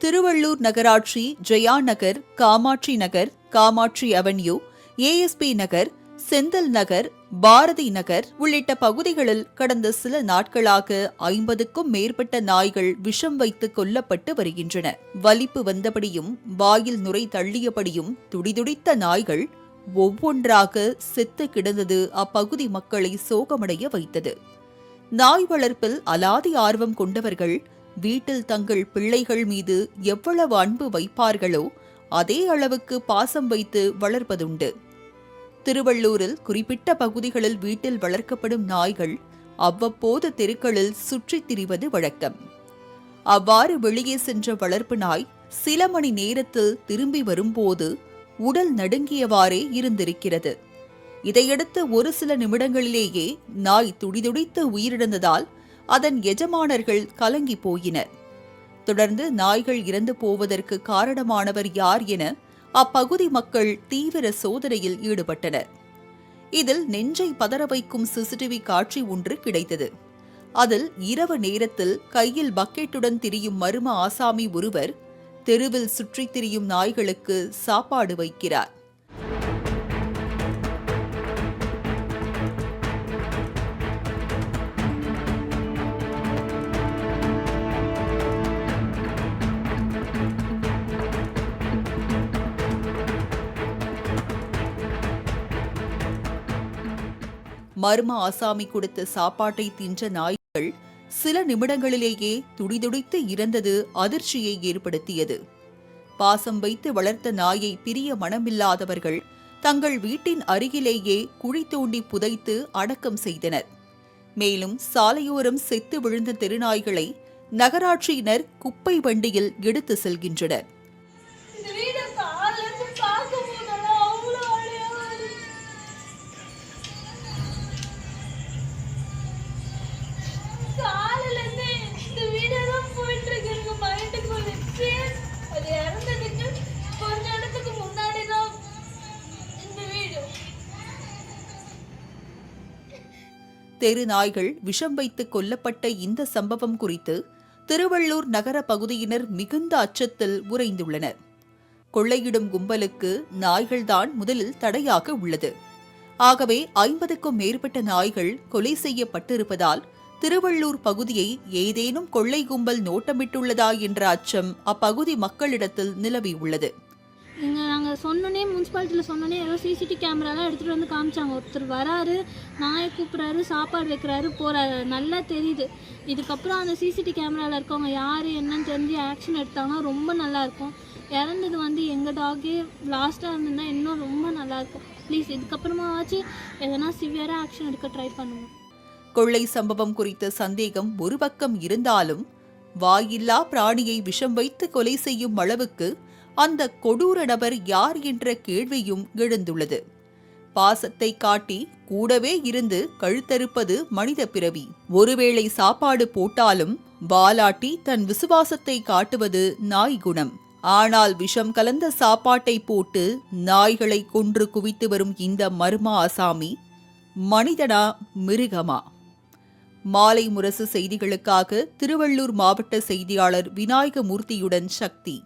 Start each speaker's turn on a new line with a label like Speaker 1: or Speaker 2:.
Speaker 1: திருவள்ளூர் நகராட்சி Jaya Nagar Kamatchi Nagar Kamatchi avenue ASP Nagar செந்தல் Nagar Bharathi Nagar உள்ளிட்ட பகுதிகளில் கடந்த சில நாட்களாக ஐம்பதுக்கும் மேற்பட்ட நாய்கள் விஷம் வைத்து கொல்லப்பட்டு வருகின்றன. வலிப்பு வந்தபடியும் வாயில் நுரை தள்ளியபடியும் துடிதுடித்த நாய்கள் ஒவ்வொன்றாக செத்து கிடந்தது அப்பகுதி மக்களை சோகமடைய வைத்தது. நாய் வளர்ப்பில் அலாதி ஆர்வம் கொண்டவர்கள் வீட்டில் தங்கள் பிள்ளைகள் மீது எவ்வளவு அன்பு வைப்பார்களோ அதே அளவுக்கு பாசம் வைத்து வளர்ப்பதுண்டு. திருவள்ளூரில் குறிப்பிட்ட பகுதிகளில் வீட்டில் வளர்க்கப்படும் நாய்கள் அவ்வப்போது தெருக்களில் சுற்றித் திரிவது வழக்கம். அவ்வாறு வெளியே சென்ற வளர்ப்பு நாய் சில மணி நேரத்தில் திரும்பி வரும்போது உடல் நடுங்கியவாறே இருந்திருக்கிறது. இதையடுத்து ஒரு சில நிமிடங்களிலேயே நாய் துடிதுடித்து உயிரிழந்ததால் அதன் எஜமானர்கள் கலங்கி போயினர். தொடர்ந்து நாய்கள் இறந்து போவதற்கு காரணமானவர் யார் என அப்பகுதி மக்கள் தீவிர சோதனையில் ஈடுபட்டனர். இதில் நெஞ்சை பதற வைக்கும் சிசிடிவி காட்சி ஒன்று கிடைத்தது. அதில் இரவு நேரத்தில் கையில் பக்கெட்டுடன் திரியும் மர்ம ஆசாமி ஒருவர் தெருவில் சுற்றித் திரியும் நாய்களுக்கு சாப்பாடு வைக்கிறார். மர்ம ஆசாமி கொடுத்த சாப்பாட்டை தின்ற நாய்கள் சில நிமிடங்களிலேயே துடிதுடித்து இறந்தது அதிர்ச்சியை ஏற்படுத்தியது. பாசம் வைத்து வளர்த்த நாயை பிரிய மனமில்லாதவர்கள் தங்கள் வீட்டின் அருகிலேயே குழி தோண்டி புதைத்து அடக்கம் செய்தனர். மேலும் சாலையோரம் செத்து விழுந்த தெருநாய்களை நகராட்சியினர் குப்பை வண்டியில் எடுத்து செல்கின்றனர். தெரு நாய்கள் விஷம் வைத்து கொல்லப்பட்ட இந்த சம்பவம் குறித்து திருவள்ளூர் நகர பகுதியினர் மிகுந்த அச்சத்தில் உறைந்துள்ளனர். கொள்ளையிடும் கும்பலுக்கு நாய்கள்தான் முதலில் தடையாக உள்ளது. ஆகவே ஐம்பதுக்கும் மேற்பட்ட நாய்கள் கொலை செய்யப்பட்டிருப்பதால் திருவள்ளூர் பகுதியை ஏதேனும் கொள்ளை கும்பல் நோட்டமிட்டுள்ளதா என்ற அச்சம் அப்பகுதி மக்களிடத்தில் நிலவியுள்ளது
Speaker 2: உள்ளது. நாங்கள் சொன்னோன்னே முன்சிபாலிட்டியில் சொன்னோன்னே ஏதோ சிசிடி கேமராலாம் எடுத்துகிட்டு வந்து காமிச்சாங்க. ஒருத்தர் வராரு நாயை கூப்பிட்றாரு சாப்பாடு வைக்கிறாரு போகிறாரு நல்லா தெரியுது. இதுக்கப்புறம் அந்த சிசிடி கேமராவில் இருக்கவங்க யார் என்னன்னு தெரிஞ்சு ஆக்ஷன் எடுத்தாங்கன்னா ரொம்ப நல்லாயிருக்கும். இறந்தது வந்து எங்கள் டாகே லாஸ்ட்டாக இருந்ததுன்னா இன்னும் ரொம்ப நல்லாயிருக்கும். ப்ளீஸ் இதுக்கப்புறமாவாச்சும் எதனா சிவியராக ஆக்ஷன் எடுக்க ட்ரை பண்ணுவோம்
Speaker 1: கொள்ளை சம்பவம் குறித்த சந்தேகம் ஒரு பக்கம் இருந்தாலும் வாயில்லா பிராணியை விஷம் வைத்து கொலை செய்யும் அளவுக்கு அந்த கொடூர நபர் யார் என்ற கேள்வியும் எழுந்துள்ளது. பாசத்தை காட்டி கூடவே இருந்து கழுத்தறுப்பது மனித பிறவி. ஒருவேளை சாப்பாடு போட்டாலும் வாலாட்டி தன் விசுவாசத்தை காட்டுவது நாய் குணம். ஆனால் விஷம் கலந்த சாப்பாட்டை போட்டு நாய்களை கொன்று குவித்து வரும் இந்த மர்மா ஆசாமி மனிதனா மிருகமா? மாலை முரசு செய்திகளுக்காக திருவள்ளூர் மாவட்ட செய்தியாளர் விநாயகமூர்த்தியுடன் சக்தி.